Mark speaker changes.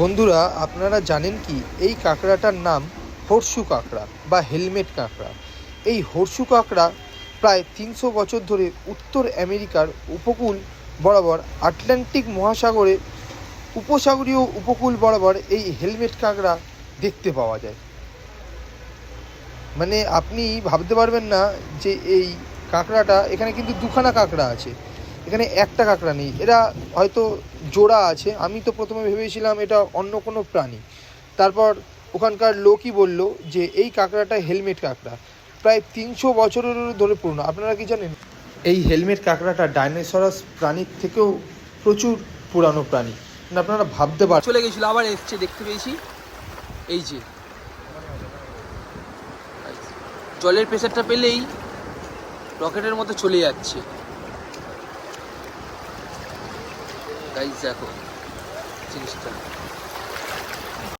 Speaker 1: বন্ধুরা, আপনারা জানেন কি, এই কাঁকড়াটার নাম হর্ষু কাঁকড়া বা হেলমেট কাঁকড়া। এই হর্ষু কাঁকড়া প্রায় তিনশো বছর ধরে উত্তর আমেরিকার উপকূল বরাবর আটলান্টিক মহাসাগরে উপসাগরীয় উপকূল বরাবর এই হেলমেট কাঁকড়া দেখতে পাওয়া যায়। মানে আপনি ভাবতে পারবেন না যে এই কাঁকড়াটা, এখানে কিন্তু দুখানা কাঁকড়া আছে। এখানে একটা কাঁকড়া নেই। এরা হয়তো জোড়া আছে। আমি তো প্রথমে ভেবেছিলাম এটা অন্য কোনো প্রাণী। তারপর ওখানকার লোকই বলল যে এই কাঁকড়াটা হেলমেট কাঁকড়া। প্রায় তিনশো বছরের ধরে পুরনো। আপনারা কি জানেন? এই হেলমেট কাঁকড়াটা ডাইনোসরাস প্রাণীর থেকেও প্রচুর পুরানো প্রাণী। মানে আপনারা ভাবতে পার
Speaker 2: চলে গেছিল আবার এসছে দেখতে পেয়েছি। এই যে। জলের প্রেশারটা পেলেই রকেটের মতো চলে যাচ্ছে। গাইজ দেখো জিনিসটা